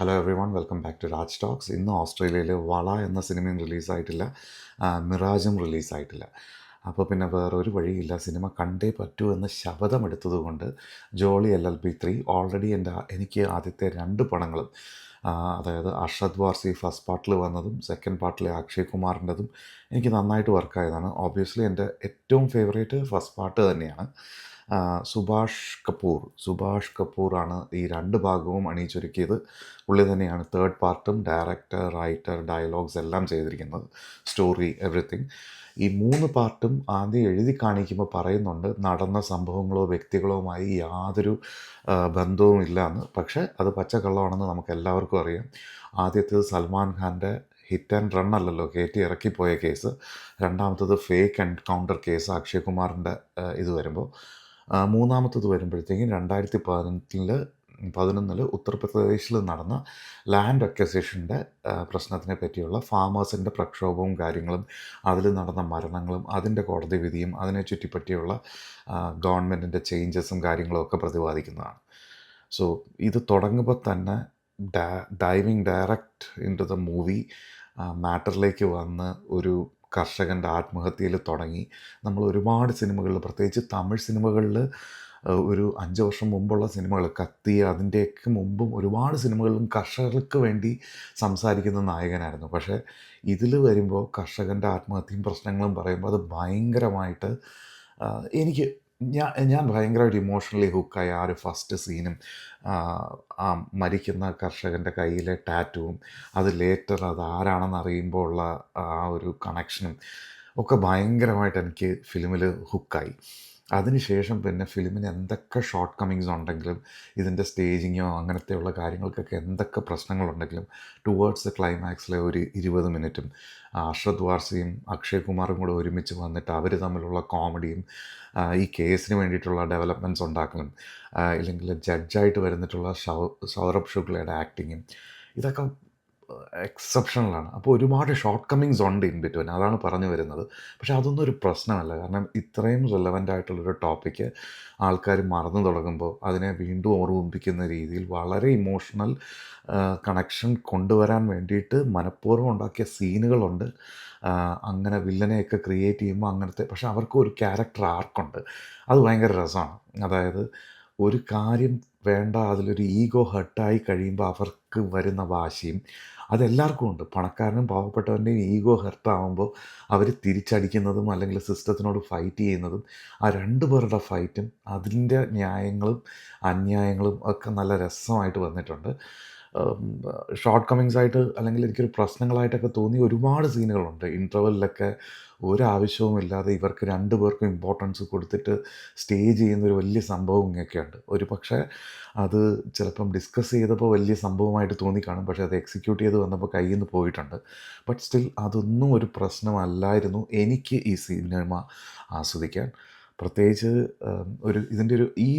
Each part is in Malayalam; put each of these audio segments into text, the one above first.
Hello everyone welcome back to Raj talks ഇന്ന് ഓസ്ട്രേലിയയിൽ വള എന്ന സിനിമയും റിലീസായിട്ടില്ല. മിറാജും റിലീസായിട്ടില്ല. അപ്പോൾ പിന്നെ വേറൊരു വഴിയില്ല. സിനിമ കണ്ടേ പറ്റൂ എന്ന് ശപഥമെടുത്തതുകൊണ്ട് Jolly L L B three already എന്റെ എനിക്ക് ആദ്യത്തെ രണ്ട് പടങ്ങളും അതായത് അർഷദ് വാർസി ഫസ്റ്റ് പാർട്ടിൽ വന്നതും സെക്കൻഡ് പാർട്ടിലെ അക്ഷയ് കുമാറിന്റെതും എനിക്ക് നന്നായിട്ട് വർക്കായതാണ് ഓബ്വിയസ്ലി എന്റെ ഏറ്റവും ഫേവറേറ്റ് ഫസ്റ്റ് പാർട്ട് തന്നെയാണ്. സുഭാഷ് കപൂർ. സുഭാഷ് കപൂറാണ് ഈ രണ്ട് ഭാഗവും അണിയിച്ചൊരുക്കിയത്. പുള്ളി തന്നെയാണ് തേർഡ് പാർട്ടും ഡയറക്ടർ റൈറ്റർ ഡയലോഗ്സ് എല്ലാം ചെയ്തിരിക്കുന്നത്. സ്റ്റോറി എവറിത്തിങ് ഈ മൂന്ന് പാർട്ടും ആദ്യം എഴുതി കാണിക്കുമ്പോൾ പറയുന്നുണ്ട് നടന്ന സംഭവങ്ങളോ വ്യക്തികളോമായി യാതൊരു ബന്ധവും ഇല്ലയെന്ന് പക്ഷേ അത് പച്ചക്കള്ളമാണെന്ന് നമുക്ക് എല്ലാവർക്കും അറിയാം. ആദ്യത്തേത് സൽമാൻ ഖാന്റെ ഹിറ്റ് ആൻഡ് റൺ അല്ലല്ലോ കയറ്റി ഇറക്കിപ്പോയ കേസ്. രണ്ടാമത്തത് ഫേക്ക് എൻകൗണ്ടർ കേസ് അക്ഷയ് കുമാറിന്റെ ഇത് വരുമ്പോൾ മൂന്നാമത്തത് വരുമ്പോഴത്തേക്കും രണ്ടായിരത്തി പതിനെട്ടിൽ പതിനൊന്നിൽ ഉത്തർപ്രദേശിൽ നടന്ന ലാൻഡ് അക്വസേഷന്റെ പ്രശ്നത്തിനെ പറ്റിയുള്ള ഫാമേഴ്സിന്റെ പ്രക്ഷോഭവും കാര്യങ്ങളും അതിൽ നടന്ന മരണങ്ങളും അതിന്റെ കോടതി വിധിയും അതിനെ ചുറ്റിപ്പറ്റിയുള്ള ഗവൺമെന്റിന്റെ ചേഞ്ചസും കാര്യങ്ങളും ഒക്കെ പ്രതിപാദിക്കുന്നതാണ്. സോ ഇത് തുടങ്ങുമ്പോൾ തന്നെ diving direct into the movie മാറ്ററിലേക്ക് വന്ന് ഒരു കർഷകന്റെ ആത്മഹത്യയിൽ തുടങ്ങി. നമ്മൾ ഒരുപാട് സിനിമകളിൽ പ്രത്യേകിച്ച് തമിഴ് സിനിമകളിൽ ഒരു അഞ്ച് വർഷം മുമ്പുള്ള സിനിമകൾ കത്തി അതിന്റെയൊക്കെ മുമ്പും ഒരുപാട് സിനിമകളിലും കർഷകർക്ക് വേണ്ടി സംസാരിക്കുന്ന നായകനായിരുന്നു. പക്ഷേ ഇതിൽ വരുമ്പോൾ കർഷകന്റെ ആത്മഹത്യയും പ്രശ്നങ്ങളും പറയുമ്പോൾ അത് ഭയങ്കരമായിട്ട് എനിക്ക് ഞാൻ ഞാൻ ഭയങ്കരമായിട്ട് ഇമോഷണലി ഹുക്കായി ആ ഒരു ഫസ്റ്റ് സീനും ആ, മരിക്കുന്ന കർഷകന്റെ കയ്യിലെ ടാറ്റുവും അത് ലേറ്റർ അത് ആരാണെന്ന് അറിയുമ്പോൾ ഉള്ള ആ ഒരു കണക്ഷനും ഒക്കെ ഭയങ്കരമായിട്ട് എനിക്ക് ഫിലിമിൽ ഹുക്കായി അതിനുശേഷം പിന്നെ ഫിലിമിന് എന്തൊക്കെ ഷോർട്ട് കമ്മിങ്സ് ഉണ്ടെങ്കിലും ഇതിന്റെ സ്റ്റേജിങ്ങോ അങ്ങനത്തെയുള്ള കാര്യങ്ങൾക്കൊക്കെ എന്തൊക്കെ പ്രശ്നങ്ങളുണ്ടെങ്കിലും ടുവേർഡ്സ് ക്ലൈമാക്സിലെ ഒരു ഇരുപത് മിനിറ്റും അർഷദ് വാർസിയും അക്ഷയ് കുമാറും കൂടെ ഒരുമിച്ച് വന്നിട്ട് അവർ തമ്മിലുള്ള കോമഡിയും ഈ കേസിന് വേണ്ടിയിട്ടുള്ള ഡെവലപ്മെന്റ്സ് ഉണ്ടാക്കലും ഇല്ലെങ്കിൽ ജഡ്ജായിട്ട് വരുന്നിട്ടുള്ള സൗ സൗരഭ് ശുക്ലയുടെ ആക്ടിങ്ങും ഇതൊക്കെ എക്സെപ്ഷണലാണ് അപ്പോൾ ഒരുപാട് ഷോർട്ട് കമ്മിങ്സ് ഉണ്ട് ഇൻ ബിറ്റ്വീൻ അതാണ് പറഞ്ഞു വരുന്നത്. പക്ഷെ അതൊന്നും ഒരു പ്രശ്നമല്ല. കാരണം ഇത്രയും റെലവന്റ് ആയിട്ടുള്ളൊരു ടോപ്പിക്ക് ആൾക്കാർ മറന്നു തുടങ്ങുമ്പോൾ അതിനെ വീണ്ടും ഓർമ്മിപ്പിക്കുന്ന രീതിയിൽ വളരെ ഇമോഷണൽ കണക്ഷൻ കൊണ്ടുവരാൻ വേണ്ടിയിട്ട് മനഃപൂർവം ഉണ്ടാക്കിയ സീനുകളുണ്ട് അങ്ങനെ വില്ലനെയൊക്കെ ക്രിയേറ്റ് ചെയ്യുമ്പോൾ അങ്ങനത്തെ പക്ഷെ അവർക്ക് ഒരു ക്യാരക്ടർ ആർക്കുണ്ട് അത് ഭയങ്കര രസമാണ്. അതായത് ഒരു കാര്യം വേണ്ട അതിലൊരു ഈഗോ ഹർട്ടായി കഴിയുമ്പോൾ അവർക്ക് വരുന്ന വാശിയും അതെല്ലാവർക്കും ഉണ്ട്. പണക്കാരനും പാവപ്പെട്ടവന്റെയും ഈഗോ ഹർട്ടാവുമ്പോൾ അവർ തിരിച്ചടിക്കുന്നതും അല്ലെങ്കിൽ സിസ്റ്റത്തിനോട് ഫൈറ്റ് ചെയ്യുന്നതും ആ രണ്ട് പേരുടെ ഫൈറ്റും അതിന്റെ ന്യായങ്ങളും അന്യായങ്ങളും ഒക്കെ നല്ല രസമായിട്ട് വന്നിട്ടുണ്ട്. ഷോർട്ട് കമ്മിങ്സ് ആയിട്ട് അല്ലെങ്കിൽ എനിക്കൊരു പ്രശ്നങ്ങളായിട്ടൊക്കെ തോന്നിയ ഒരുപാട് സീനുകളുണ്ട്. ഇന്റർവെല്ലിലൊക്കെ ഒരാവശ്യവും ഇല്ലാതെ ഇവർക്ക് രണ്ട് പേർക്കും ഇമ്പോർട്ടൻസ് കൊടുത്തിട്ട് സ്റ്റേ ചെയ്യുന്ന ഒരു വലിയ സംഭവം ഇങ്ങനെയൊക്കെയുണ്ട്. ഒരു പക്ഷേ അത് ചിലപ്പം ഡിസ്കസ് ചെയ്തപ്പോൾ വലിയ സംഭവമായിട്ട് തോന്നിക്കാണും പക്ഷേ അത് എക്സിക്യൂട്ട് ചെയ്ത് വന്നപ്പോൾ കയ്യിൽ നിന്ന് പോയിട്ടുണ്ട്. ബട്ട് സ്റ്റിൽ അതൊന്നും ഒരു പ്രശ്നമല്ലായിരുന്നു എനിക്ക് ഈ സിനിമ ആസ്വദിക്കാൻ. പ്രത്യേകിച്ച് ഒരു ഇതിന്റെ ഒരു ഈ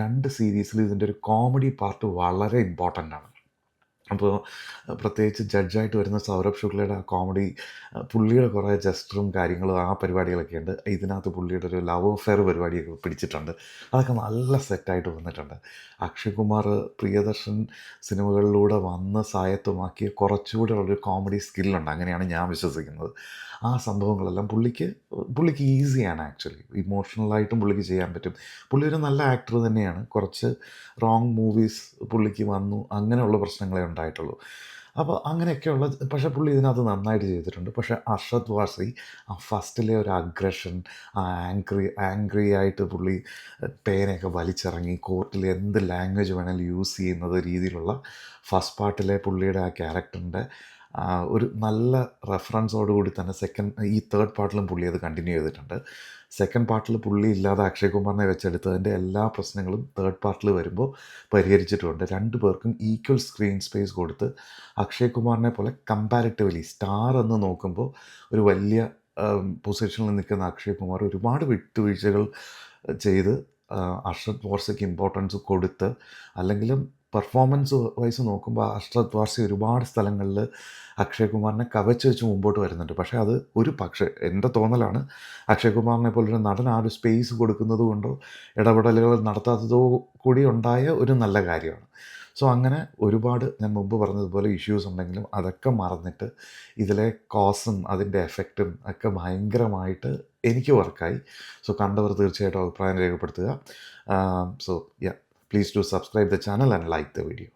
രണ്ട് സീരീസിൽ ഇതിന്റെ ഒരു കോമഡി പാർട്ട് വളരെ ഇമ്പോർട്ടന്റ് ആണ്. അപ്പോൾ പ്രത്യേകിച്ച് ജഡ്ജായിട്ട് വരുന്ന സൗരഭ് ശുക്ലയുടെ ആ കോമഡി പുള്ളിയുടെ കുറേ ജസ്റ്ററും കാര്യങ്ങളും ആ പരിപാടികളൊക്കെ ഉണ്ട്. ഇതിനകത്ത് പുള്ളിയുടെ ഒരു ലവ് അഫെയർ പരിപാടിയൊക്കെ പിടിച്ചിട്ടുണ്ട്. അതൊക്കെ നല്ല സെറ്റായിട്ട് വന്നിട്ടുണ്ട്. അക്ഷയ് കുമാർ പ്രിയദർശൻ സിനിമകളിലൂടെ വന്ന് സായത്വമാക്കിയ കുറച്ചുകൂടെ ഉള്ളൊരു കോമഡി സ്കില്ലുണ്ട് അങ്ങനെയാണ് ഞാൻ വിശ്വസിക്കുന്നത്. ആ സംഭവങ്ങളെല്ലാം പുള്ളിക്ക് പുള്ളിക്ക് ഈസിയാണ് ആക്ച്വലി ഇമോഷണലായിട്ടും പുള്ളിക്ക് ചെയ്യാൻ പറ്റും. പുള്ളി ഒരു നല്ല ആക്ടർ തന്നെയാണ്. കുറച്ച് റോങ് മൂവീസ് പുള്ളിക്ക് വന്നു. അങ്ങനെയുള്ള പ്രശ്നങ്ങളെ ഉണ്ടായിട്ടുള്ളൂ. അപ്പോൾ അങ്ങനെയൊക്കെയുള്ള പക്ഷേ പുള്ളി ഇതിനകത്ത് നന്നായിട്ട് ചെയ്തിട്ടുണ്ട്. പക്ഷേ അർഷദ് വാസി ആ ഫസ്റ്റിലെ ഒരു അഗ്രഷൻ ആ ആംഗ്രി ആംഗ്രി ആയിട്ട് പുള്ളി പേനയൊക്കെ വലിച്ചിറങ്ങി കോർട്ടിൽ എന്ത് ലാംഗ്വേജ് വേണമെങ്കിലും യൂസ് ചെയ്യുന്നത് രീതിയിലുള്ള ഫസ്റ്റ് പാർട്ടിലെ പുള്ളിയുടെ ആ ക്യാരക്ടറിന്റെ ഒരു നല്ല റെഫറൻസോടുകൂടി തന്നെ സെക്കൻഡ് ഈ തേർഡ് പാർട്ടിലും പുള്ളി അത് കണ്ടിന്യൂ ചെയ്തിട്ടുണ്ട്. സെക്കൻഡ് പാർട്ടിൽ പുള്ളി ഇല്ലാതെ അക്ഷയ് കുമാറിനെ വെച്ചെടുത്തതിന്റെ എല്ലാ പ്രശ്നങ്ങളും തേർഡ് പാർട്ടിൽ വരുമ്പോൾ പരിഹരിച്ചിട്ടുണ്ട്. രണ്ടു പേർക്കും ഈക്വൽ സ്ക്രീൻ സ്പേസ് കൊടുത്ത് അക്ഷയ് കുമാറിനെ പോലെ കമ്പാരിറ്റീവ്ലി സ്റ്റാർ എന്ന് നോക്കുമ്പോൾ ഒരു വലിയ പൊസിഷനിൽ നിൽക്കുന്ന അക്ഷയ് കുമാർ ഒരുപാട് വിട്ടുവീഴ്ചകൾ ചെയ്ത് അർഷദ് ബോർസയ്ക്ക് ഇമ്പോർട്ടൻസ് കൊടുത്ത് അല്ലെങ്കിലും പെർഫോമൻസ് വൈസ് നോക്കുമ്പോൾ അർഷദ് ഒരുപാട് സ്ഥലങ്ങളിൽ അക്ഷയ് കുമാറിനെ കവച്ച് വെച്ച് മുമ്പോട്ട് വരുന്നുണ്ട്. പക്ഷേ അത് ഒരു പക്ഷേ എന്റെ തോന്നലാണ് അക്ഷയ് കുമാറിനെ പോലൊരു നടൻ ആ ഒരു സ്പേസ് കൊടുക്കുന്നത് കൊണ്ടോ ഇടപെടലുകൾ നടത്താത്തതോ കൂടി ഉണ്ടായ ഒരു നല്ല കാര്യമാണ്. സോ അങ്ങനെ ഒരുപാട് ഞാൻ മുമ്പ് പറഞ്ഞതുപോലെ ഇഷ്യൂസ് ഉണ്ടെങ്കിലും അതൊക്കെ മറന്നിട്ട് ഇതിലെ കോസും അതിന്റെ എഫക്റ്റും ഒക്കെ ഭയങ്കരമായിട്ട് എനിക്ക് വർക്കായി സോ കണ്ടവർ തീർച്ചയായിട്ടും അഭിപ്രായം രേഖപ്പെടുത്തുക. So yeah Please do subscribe the channel and like the video.